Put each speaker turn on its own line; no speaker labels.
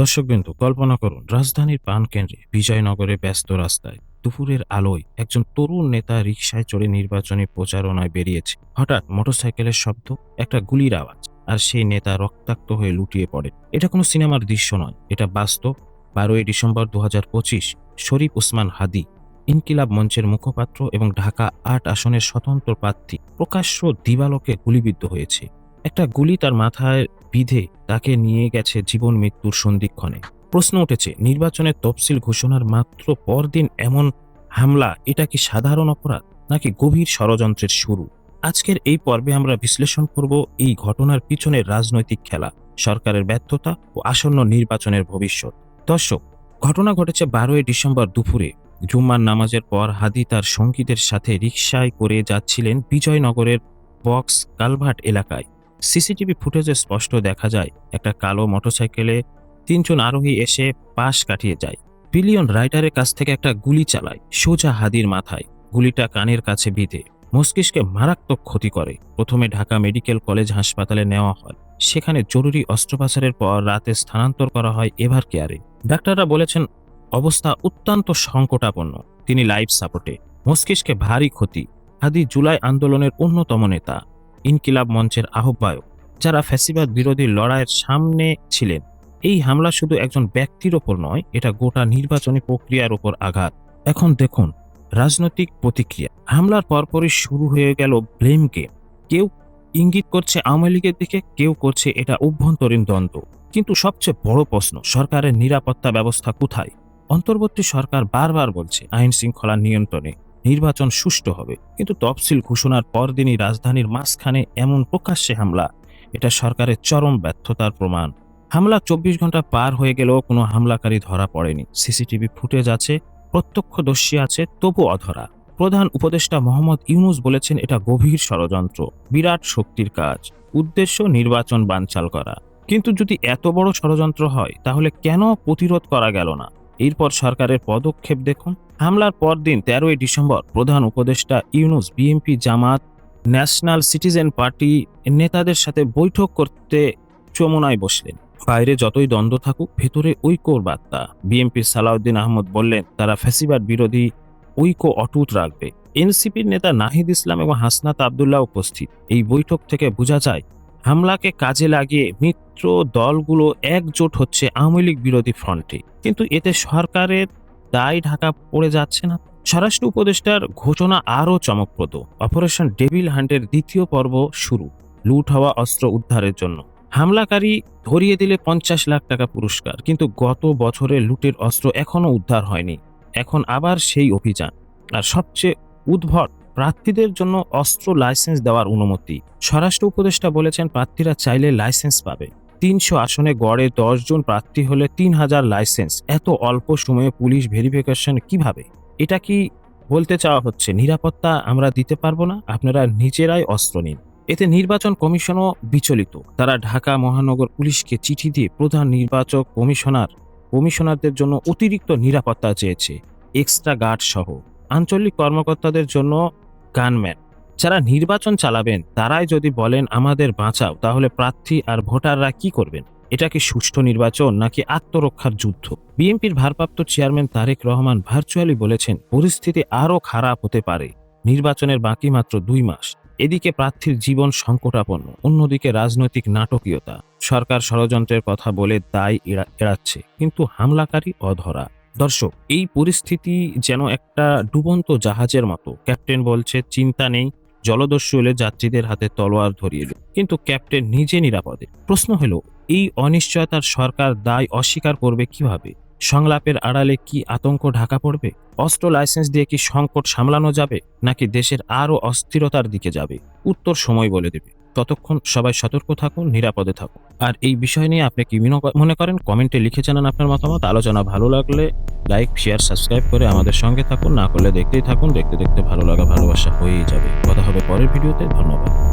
দর্শকবিন্দু, কল্পনা করুন, রাজধানীর প্রাণকেন্দ্রে বিজয়নগরে ব্যস্ত রাস্তায় দুপুরের আলোয় একজন তরুণ নেতা রিকশায় চড়ে নির্বাচনী প্রচারণায় বেরিয়েছে। হঠাৎ মোটরসাইকেলের শব্দ, একটা গুলির আওয়াজ, আর সেই নেতা রক্তাক্ত হয়ে লুটিয়ে পড়ে। এটা কোনো সিনেমার দৃশ্য নয়, এটা বাস্তব। বারোই ডিসেম্বর দু পঁচিশ, শরীফ উসমান হাদি, ইনকিলাব মঞ্চের মুখপাত্র এবং ঢাকা আট আসনের স্বতন্ত্র প্রার্থী, প্রকাশ্য দিবালোকে গুলিবিদ্ধ হয়েছে। একটা গুলি তার মাথায় বিধে তাকে নিয়ে গেছে জীবন মৃত্যুর সন্ধিক্ষণে। প্রশ্ন উঠেছে, নির্বাচনের তফসিল ঘোষণার মাত্র পরদিন এমন হামলা, এটা কি সাধারণ অপরাধ নাকি গভীর ষড়যন্ত্রের শুরু? আজকের এই পর্বে আমরা বিশ্লেষণ করব এই ঘটনার পিছনের রাজনৈতিক খেলা, সরকারের ব্যর্থতা ও আসন্ন নির্বাচনের ভবিষ্যৎ। দর্শক, ঘটনা ঘটেছে বারোই ডিসেম্বর দুপুরে। জুম্মার নামাজের পর হাদি তার সঙ্গীদের সাথে রিকশায় করে যাচ্ছিলেন বিজয়নগরের বক্স কালভার্ট এলাকায়। সিসিটিভি ফুটেজে স্পষ্ট দেখা যায়, একটা কালো মোটরসাইকেলে তিনজন আরোহী এসে পাশ কাটিয়ে যায়। বিলিয়ন রাইডারের কাছ থেকে একটা গুলি চালায়, সোজা হাদির মাথায়। গুলিটা কানের কাছে বিঁধে, মস্তিষ্কে মারাত্মক ক্ষতি করে। প্রথমে ঢাকা মেডিকেল কলেজ হাসপাতালে নেওয়া হয়। সেখানে জরুরি অস্ত্রোপচারের পর রাতে স্থানান্তর করা হয় এভার কেয়ারে। ডাক্তাররা বলেছেন, অবস্থা অত্যন্ত সংকটাপন্ন। তিনি লাইফ সাপোর্টে। মস্তিষ্কে ভারী ক্ষতি। হাদি জুলাই আন্দোলনের অন্যতম নেতা। ইনকিলাব মঞ্চের আহ্বায়ক, যারা ফ্যাসিবাদ বিরোধী লড়াইয়ের সামনে ছিলেন। এই হামলা শুধু একজন ব্যক্তির ওপর নয়, এটা গোটা নির্বাচনী প্রক্রিয়ার ওপর আঘাত। এখন দেখুন, রাজনৈতিক প্রতিক্রিয়া। হামলার পরপরই শুরু হয়ে গেল ব্লেম গেম। কেউ ইঙ্গিত করছে আওয়ামী লীগের দিকে, কেউ করছে এটা অভ্যন্তরীণ দ্বন্দ্ব। কিন্তু সবচেয়ে বড় প্রশ্ন, সরকারের নিরাপত্তা ব্যবস্থা কোথায়? অন্তর্বর্তী সরকার বারবার বলছে, আইন শৃঙ্খলা নিয়ন্ত্রণে। নির্বাচন সুষ্ঠু হবে। কিন্তু তফসিল ঘোষণার পরদিনই রাজধানীর মাঝখানে এমন প্রকাশ্যে হামলা। এটা সরকারের চরম ব্যর্থতার প্রমাণ। হামলা চব্বিশ ঘণ্টা পার হয়ে গেলেও কোনো হামলাকারী ধরা পড়েনি। সিসিটিভি ফুটেজ আছে, প্রত্যক্ষদর্শী আছে তবু অধরা। প্রধান উপদেষ্টা মোহাম্মদ ইউনুস বলেছেন, এটা গভীর ষড়যন্ত্র, বিরাট শক্তির কাজ, উদ্দেশ্য নির্বাচন বানচাল করা। কিন্তু যদি এত বড় ষড়যন্ত্র হয়, তাহলে কেন প্রতিরোধ করা গেল না? এরপর সরকারের পদক্ষেপ দেখুন। হামলার পরদিন তেরোই ডিসেম্বর প্রধান উপদেষ্টা Yunus BNP Jamaat national citizen party নেতাদের সাথে বৈঠক করতে চমুনায় বসলেন। বাইরে যতই দ্বন্দ্ব থাকুক, ভেতরে ঐক্যর বার্তা। বিএনপির সালাউদ্দিন আহমদ বললেন, তারা ফ্যাসিবাদ বিরোধী ঐক্য অটুট রাখবে। এনসিপির নেতা নাহিদ ইসলাম এবং হাসনাত আবদুল্লাহ উপস্থিত। এই বৈঠক থেকে বোঝা যায় হামলাকে কাজে লাগিয়ে মিত্র দলগুলো একজোট হচ্ছে আওয়ামী লীগ বিরোধী ফ্রন্টে। কিন্তু এতে সরকারের দায় ঢাকা পড়ে যাচ্ছে না। স্বরাষ্ট্র উপদেষ্টার ঘোষণা আরও চমকপ্রদ। অপারেশন ডেভিল হান্টের দ্বিতীয় পর্ব শুরু, লুট হওয়া অস্ত্র উদ্ধারের জন্য। হামলাকারী ধরিয়ে দিলে পঞ্চাশ লাখ টাকা পুরস্কার, কিন্তু গত বছরে লুটের অস্ত্র এখনও উদ্ধার হয়নি। এখন আবার সেই অভিযান। আর সবচেয়ে উদ্ভট প্রার্থীদের জন্য অস্ত্র লাইসেন্স দেওয়ার অনুমতি। স্বরাষ্ট্র উপদেষ্টা বলেছেন প্রার্থীরা চাইলে লাইসেন্স পাবে। তিনশো আসনে গড়ে জন প্রার্থী হলে তিন হাজার লাইসেন্স। এত অল্প সময়ে পুলিশ ভেরিফিকেশন কীভাবে? এটা কি বলতে চাওয়া হচ্ছে? নিরাপত্তা আমরা দিতে পারব না? আপনারা নিজেরাই অস্ত্র নিন। এতে নির্বাচন কমিশনও বিচলিত। তারা ঢাকা মহানগর পুলিশকে চিঠি দিয়ে প্রধান নির্বাচক কমিশনার, কমিশনারদের জন্য অতিরিক্ত নিরাপত্তা চেয়েছে। এক্সট্রা গার্ড সহ। আঞ্চলিক কর্মকর্তাদের জন্য গানম্যান। যারা নির্বাচন চালাবেন, তারাই যদি বলেন, আমাদের বাঁচাও, তাহলে প্রার্থী আর ভোটাররা কি করবেন? এটা কি সুষ্ঠু নির্বাচন, নাকি আত্মরক্ষার যুদ্ধ? বিএনপির ভারপ্রাপ্ত চেয়ারম্যান তারেক রহমান ভার্চুয়ালি বলেছেন, পরিস্থিতি আরও খারাপ হতে পারে। নির্বাচনের বাকি মাত্র দুই মাস। এদিকে প্রার্থীর জীবন সংকটাপন্ন, অন্যদিকে রাজনৈতিক নাটকীয়তা। সরকার ষড়যন্ত্রের কথা বলে দায় এড়া- এড়াচ্ছে, কিন্তু হামলাকারী অধরা। দর্শক, এই পরিস্থিতি যেন একটা ডুবন্ত জাহাজের মতো। ক্যাপ্টেন বলছে, চিন্তা নেই, জলদস্যু এলে যাত্রীদের হাতে তলোয়ার ধরিয়ে দিল কিন্তু ক্যাপ্টেন নিজে নিরাপদে। প্রশ্ন হলো, এই অনিশ্চয়তার সরকার দায় অস্বীকার করবে কীভাবে? সংলাপের আড়ালে কি আতঙ্ক ঢাকা পড়বে? অস্ত্র লাইসেন্স দিয়ে কি সংকট সামলানো যাবে? নাকি দেশের আরও অস্থিরতার দিকে যাবে? উত্তর সময় বলে দেবে। ততক্ষণ সবাই সতর্ক থাকুন, নিরাপদে থাকুন। আর এই বিষয় নিয়ে আপনি কি মিনো- করেন? কমেন্টে লিখে জানান আপনার মতামত। আলোচনা ভালো লাগলে লাইক, শেয়ার, সাবস্ক্রাইব করে আমাদের সঙ্গে থাকুন। না করলে দেখতেই থাকুন। দেখতে দেখতে ভালো লাগা, ভালোবাসা হয়েই যাবে। কথা হবে পরের ভিডিওতে। ধন্যবাদ।